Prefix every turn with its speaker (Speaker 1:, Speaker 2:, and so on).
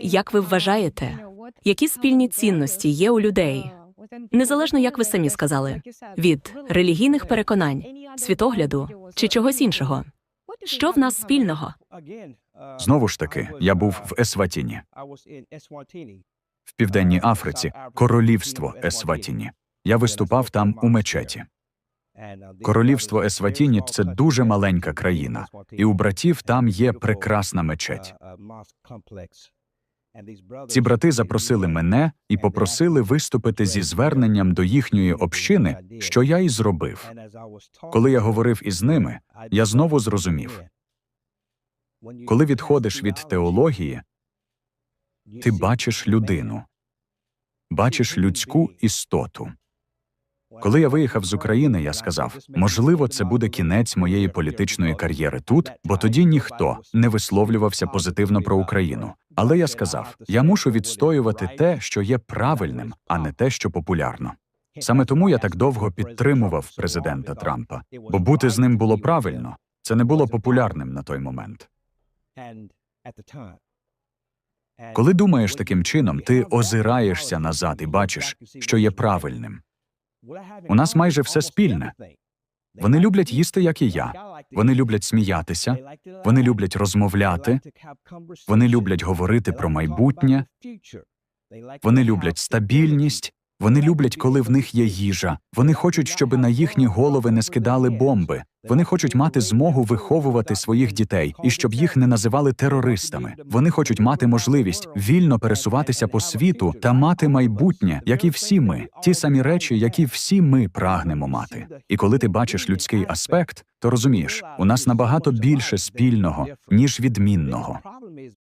Speaker 1: Як ви вважаєте, які спільні цінності є у людей, незалежно, як ви самі сказали, від релігійних переконань, світогляду чи чогось іншого? Що в нас спільного?
Speaker 2: Знову ж таки, я був в Есватіні, в південній Африці, королівство Есватіні. Я виступав там у мечеті. Королівство Есватіні це дуже маленька країна, і у братів там є прекрасна мечеть. Ці брати запросили мене і попросили виступити зі зверненням до їхньої общини, що я і зробив. Коли я говорив із ними, я знову зрозумів, коли відходиш від теології, ти бачиш людину, бачиш людську істоту. Коли я виїхав з України, я сказав, можливо, це буде кінець моєї політичної кар'єри тут, бо тоді ніхто не висловлювався позитивно про Україну. Але я сказав, я мушу відстоювати те, що є правильним, а не те, що популярно. Саме тому я так довго підтримував президента Трампа, бо бути з ним було правильно. Це не було популярним на той момент. Коли думаєш таким чином, ти озираєшся назад і бачиш, що є правильним.
Speaker 3: У нас майже все спільне.
Speaker 2: Вони люблять їсти, як і я. Вони люблять сміятися, вони люблять розмовляти, вони люблять говорити про майбутнє, вони люблять стабільність, вони люблять, коли в них є їжа. Вони хочуть, щоб на їхні голови не скидали бомби. Вони хочуть мати змогу виховувати своїх дітей і щоб їх не називали терористами. Вони хочуть мати можливість вільно пересуватися по світу та мати майбутнє, як і всі ми, ті самі речі, які всі ми прагнемо мати. І коли ти бачиш людський аспект, то розумієш, у нас набагато більше спільного ніж відмінного.